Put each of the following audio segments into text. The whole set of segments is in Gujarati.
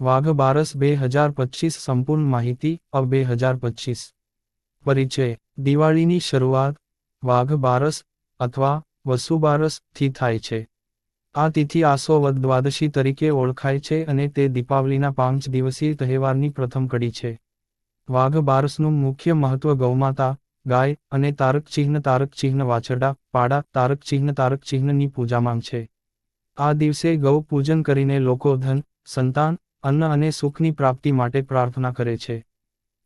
વાઘ બારસ બે હજાર પચીસ સંપૂર્ણ માહિતી અ બે હજાર પચીસ. પરિચય. દિવાળીની શરૂઆત વાઘ બારસ અથવા વસુબારસથી થાય છે. આ તિથિ આસો વદ દ્વાદશી તરીકે ઓળખાય છે અને તે દીપાવલીના પાંચ દિવસીય તહેવારની પ્રથમ કડી છે. વાઘ બારસનું મુખ્ય મહત્વ ગૌમાતા, ગાય અને તારક ચિહ્ન તારક ચિહ્ન વાછરડા, પાડા, તારક ચિહ્ન તારક ચિહ્નની પૂજામાં છે. આ દિવસે ગૌ પૂજન કરીને લોકો ધન, સંતાન અન્ન અને સુખની પ્રાપ્તિ માટે પ્રાર્થના કરે છે.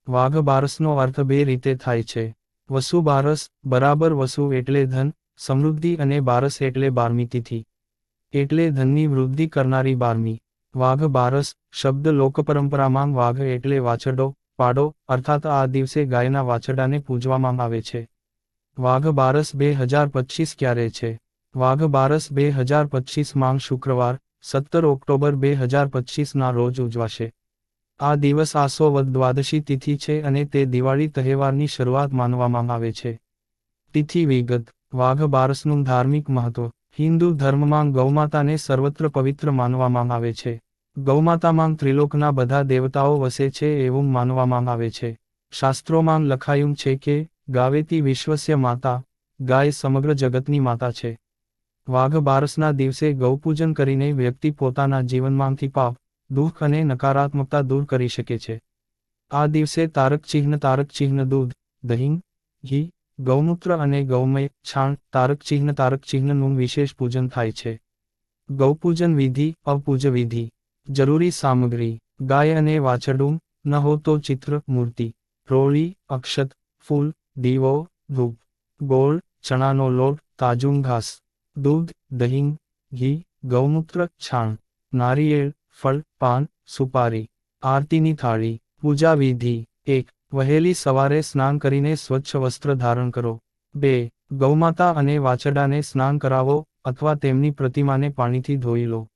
વાઘ બારસનો અર્થ બે રીતે થાય છે. વસુ બારસ, બરાબર વસુ એટલે ધન, સમૃદ્ધિ અને બારસ એટલે બારમી તિથિ. એટલે ધનની વૃદ્ધિ કરનારી બારમી. વાઘ બારસ, શબ્દ લોકપરંપરામાં વાઘ એટલે વાછરડો, પાડો, અર્થાત આ દિવસે ગાયના વાછરડાને પૂજવામાં આવે છે. વાઘ બારસ બે હજાર પચીસ ક્યારે છે? વાઘ બારસ બે હજાર પચીસ માંગ શુક્રવાર સત્તર ઓક્ટોબર બે હજાર પચીસના રોજ ઉજવાશે. આ દિવસ આસો વદ દ્વાદશી તિથિ છે અને તે દિવાળી તહેવારની શરૂઆત માનવામાં આવે છે. તિથિ વિગત. વાઘ બારસનું ધાર્મિક મહત્વ. હિન્દુ ધર્મમાં ગૌમાતાને સર્વત્ર પવિત્ર માનવામાં આવે છે. ગૌમાતામાં ત્રિલોકના બધા દેવતાઓ વસે છે એવું માનવામાં આવે છે. શાસ્ત્રોમાં લખાયું છે કે, ગાવેતી વિશ્વસ્ય માતા, ગાય સમગ્ર જગતની માતા છે. વાઘ બારસના દિવસે ગૌપૂજન કરીને વ્યક્તિ પોતાના જીવનમાંથી પાપ, દુઃખ અને નકારાત્મકતા દૂર કરી શકે છે. આ દિવસે તારક ચિહ્ન તારક ચિહ્ન, દૂધ, દહીં, ઘી, ગૌમૂત્ર અને ગૌમય, છાણ, તારક ચિહ્ન, તારક ચિહ્નનું વિશેષ પૂજન થાય છે. ગૌપૂજન વિધિ, અપૂજ વિધિ. જરૂરી સામગ્રી, ગાય અને વાછરડું, ન હો તો ચિત્ર, મૂર્તિ. રોળી, અક્ષત, ફૂલ, દીવો, ધૂપ. ગોળ, ચણાનો લોટ, તાજું ઘાસ. દૂધ, દહીં, ઘી, ગૌમૂત્ર, છાણ, નારિયેળ, ફળ, પાન, સુપારી, આરતીની થાળી, પૂજા વિધિ, એક, વહેલી સવારે સ્નાન કરીને સ્વચ્છ વસ્ત્ર ધારણ કરો. બે, ગૌમાતા અને વાછરડાને સ્નાન કરાવો અથવા તેમની પ્રતિમાને પાણીથી ધોઈ લો.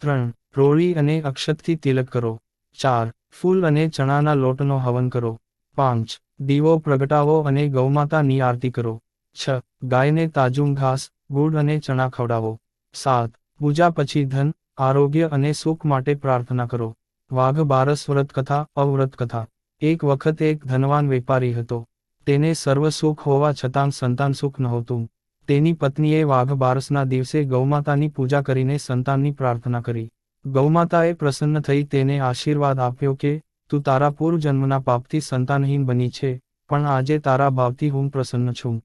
ત્રણ, રોળી અને અક્ષતથી તિલક કરો. ચાર, ફૂલ અને ચણાના લોટનો હવન કરો. પાંચ, દીવો પ્રગટાવો અને ગૌમાતાની આરતી કરો. છ, ગાયને તાજું ઘાસ ગુડ અને ચણા ખવડાવો. સાત, પૂજા પછી ધન, આરોગ્ય અને સુખ માટે પ્રાર્થના કરો. વાઘ બારસ અવ્રત કથા એક વખત એક ધનવાન વેપારી હતો. તેને સર્વ સુખ હોવા છતાં સંતાન સુખ નહોતું. તેની પત્નીએ વાઘ બારસના દિવસે ગૌમાતાની પૂજા કરીને સંતાનની પ્રાર્થના કરી. ગૌમાતાએ પ્રસન્ન થઈ તેને આશીર્વાદ આપ્યો કે, તું તારા પૂર્વજન્મના પાપથી સંતાનહીન બની છે, પણ આજે તારા ભાવથી હું પ્રસન્ન છું.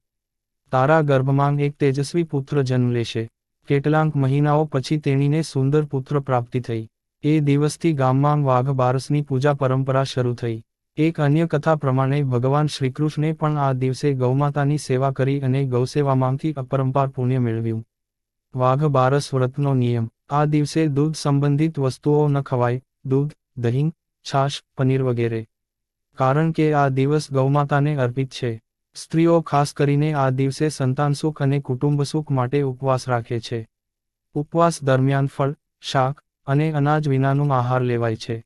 તારા ગર્ભમાં એક તેજસ્વી પુત્ર જન્મ લેશે. કેટલાંક મહિનાઓ પછી તેણીને સુંદર પુત્ર પ્રાપ્તિ થઈ. એ દિવસથી ગામમાં વાઘ બારસની પૂજા પરંપરા શરૂ થઈ. એક અન્ય કથા પ્રમાણે ભગવાન શ્રીકૃષ્ણે પણ આ દિવસે ગૌમાતાની સેવા કરી અને ગૌસેવામાંથી અપરંપાર પુણ્ય મેળવ્યું. વાઘ બારસ વ્રતનો નિયમ. આ દિવસે દૂધ સંબંધિત વસ્તુઓ ન ખવાય, દૂધ, દહીં, છાશ, પનીર વગેરે. કારણ કે આ દિવસ ગૌમાતાને અર્પિત છે. સ્ત્રીઓ ખાસ કરીને આ દિવસે સંતાન સુખ અને કુટુંબ સુખ માટે ઉપવાસ રાખે છે. ઉપવાસ દરમિયાન ફળ, શાક અને અનાજ વિનાનું આહાર લેવાય છે.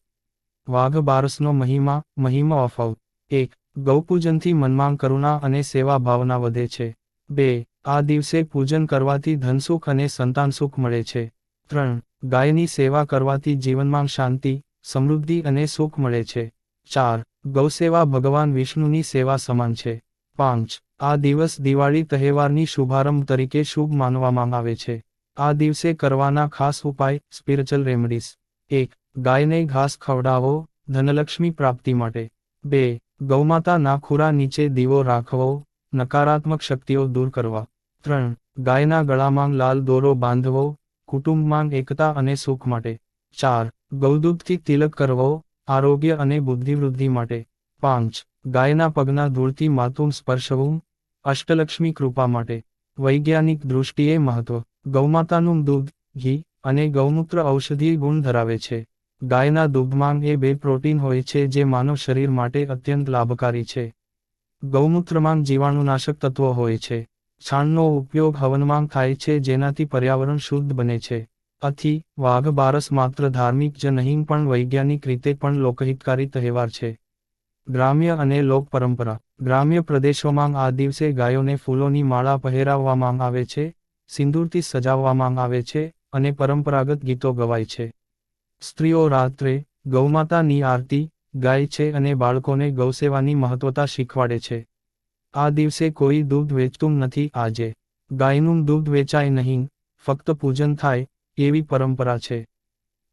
વાઘ બારસનો મહિમા મહિમા અફવ એક, ગૌપૂજનથી મનમાં કરુણા અને સેવા ભાવના વધે છે. બે, આ દિવસે પૂજન કરવાથી ધનસુખ અને સંતાન સુખ મળે છે. ત્રણ, ગાયની સેવા કરવાથી જીવનમાં શાંતિ, સમૃદ્ધિ અને સુખ મળે છે. ચાર, ગૌસેવા ભગવાન વિષ્ણુની સેવા સમાન છે. પાંચ. આ દિવસ દિવાળી તહેવારની શુભારંભ તરીકે શુભ માનવામાં આવે છે. આ દિવસે કરવાના ખાસ ઉપાય સ્પિરિચ્યુઅલ રેમડીઝ એક, ગાયને ઘાસ ખવડાવો, ધનલક્ષ્મી પ્રાપ્તિ માટે. બે, ગૌમાતા ના ખુરા નીચે દીવો રાખવો, નકારાત્મક શક્તિઓ દૂર કરવા. ત્રણ, ગાયના ગળામાં લાલ દોરો બાંધવો, કુટુંબમાં એકતા અને સુખ માટે. ચાર ગૌદૂધથી તિલક કરવો, આરોગ્ય અને બુદ્ધિવૃદ્ધિ માટે. પાંચ ગાયના પગના ધૂળથી માથું સ્પર્શવું, અષ્ટલક્ષ્મી કૃપા માટે. વૈજ્ઞાનિક દૃષ્ટિએ મહત્વ. ગૌમાતાનું દૂધ, ઘી અને ગૌમૂત્ર ઔષધીય ગુણ ધરાવે છે. ગાયના દૂધમાં એ બે પ્રોટીન હોય છે જે માનવ શરીર માટે અત્યંત લાભકારી છે. ગૌમૂત્રમાં જીવાણુનાશક તત્વો હોય છે. છાણનો ઉપયોગ હવનમાં થાય છે જેનાથી પર્યાવરણ શુદ્ધ બને છે. આથી વાઘ બારસ માત્ર ધાર્મિક જ નહીં પણ વૈજ્ઞાનિક રીતે પણ લોકહિતકારી તહેવાર છે. ગ્રામ્ય અને લોક પરંપરા ગ્રામ્ય પ્રદેશોમાં આ દિવસે ગાયોને ફૂલોની માળા પહેરાવવામાં આવે છે, સિંદૂરથી સજાવવામાં આવે છે અને પરંપરાગત ગીતો ગવાય છે. સ્ત્રીઓ રાત્રે ગૌમાતાની આરતી ગાય છે અને બાળકોને ગૌસેવાની મહત્વતા શીખવાડે છે. આ દિવસે કોઈ દૂધ વેચતું નથી આજે. ગાયનું દૂધ વેચાય નહીં, ફક્ત પૂજન થાય એવી પરંપરા છે.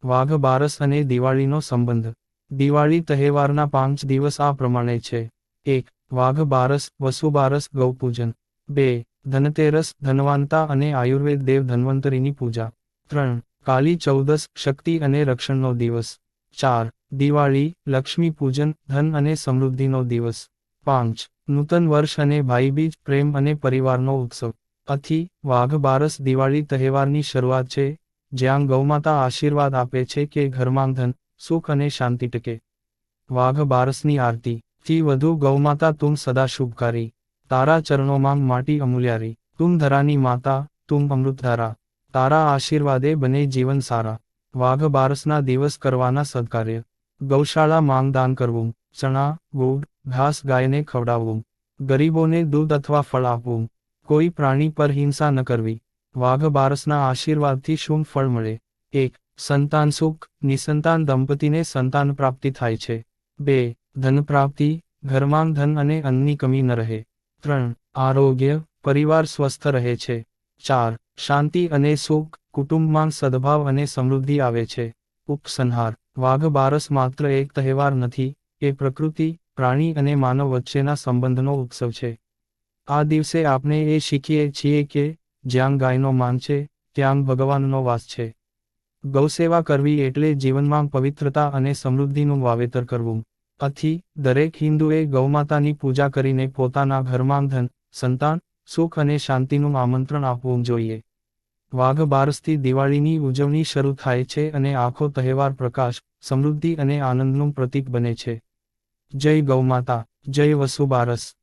વાઘ બારસ અને દિવાળીનો સંબંધ. દિવાળી તહેવારના પાંચ દિવસ આ પ્રમાણે છે. એક, વાઘ બારસ વસુબારસ ગૌપૂજન બે, ધનતેરસ ધનવાનતા અને આયુર્વેદ દેવ ધન્વંતરીની પૂજા. ત્રણ, કાલી ચૌદસ, શક્તિ અને રક્ષણનો દિવસ. ચાર, દિવાળી, લક્ષ્મી પૂજન, ધન અને સમૃદ્ધિનો દિવસ. પાંચ, નૂતન વર્ષ અને ભાઈબીજ, પ્રેમ અને પરિવારનો ઉત્સવ. અથી વાઘ બારસ દિવાળી તહેવારની શરૂઆત છે. જ્યાં ગૌમાતા આશીર્વાદ આપે છે કે ઘરમાં ધન સુખ અને શાંતિ ટકે. વાઘ બારસની આરતી. થી વધુ ગૌમાતા તુમ સદા શુભકારી. તારા ચરણોમાં માટી અમૂલ્યારી. તુમ ધરાની માતા, તુમ અમૃતધારા. તારા આશીર્વાદે બને જીવન સારા. વાઘ બારસના દિવસ કરવાના સદકાર્ય ગૌશાળા માંગ દાન કરવું. ચણા, ગુડ, ઘાસ ગાયને ખવડાવવું. ગરીબોને દૂધ અથવા ફળ આપવું. કોઈ પ્રાણી પર હિંસા ન કરવી. વાઘ બારસના આશીર્વાદથી શું ફળ મળે. એક સંતાન સુખ, નિસંતાન દંપતીને સંતાન પ્રાપ્તિ થાય છે. બે, ધન પ્રાપ્તિ ઘરમાં ધન અને અન્નની કમી ન રહે. ત્રણ, આરોગ્ય, પરિવાર સ્વસ્થ રહે છે. ચાર, શાંતિ અને સુખ, કુટુંબમાં સદભાવ અને સમૃદ્ધિ આવે છે. ઉપસંહાર, વાઘ બારસ માત્ર એક તહેવાર નથી, એ પ્રકૃતિ, પ્રાણી અને માનવ વચ્ચેના સંબંધનો ઉત્સવ છે. આ દિવસે આપણે એ શીખીએ છીએ કે જ્યાં ગાયનો માન છે, ત્યાં ભગવાનનો વાસ છે. ગૌસેવા કરવી એટલે જીવનમાં પવિત્રતા અને સમૃદ્ધિનું વાવેતર કરવું. આથી દરેક હિન્દુએ ગૌમાતાની પૂજા કરીને પોતાના ઘરમાં ધન, સંતાન, સુખ અને શાંતિનું આમંત્રણ આપવું જોઈએ. વાઘ બારસથી દિવાળીની ઉજવણી શરૂ થાય છે અને આખો તહેવાર પ્રકાશ, સમૃદ્ધિ અને આનંદનું પ્રતીક બને છે. જય ગૌમાતા, જય વસુબારસ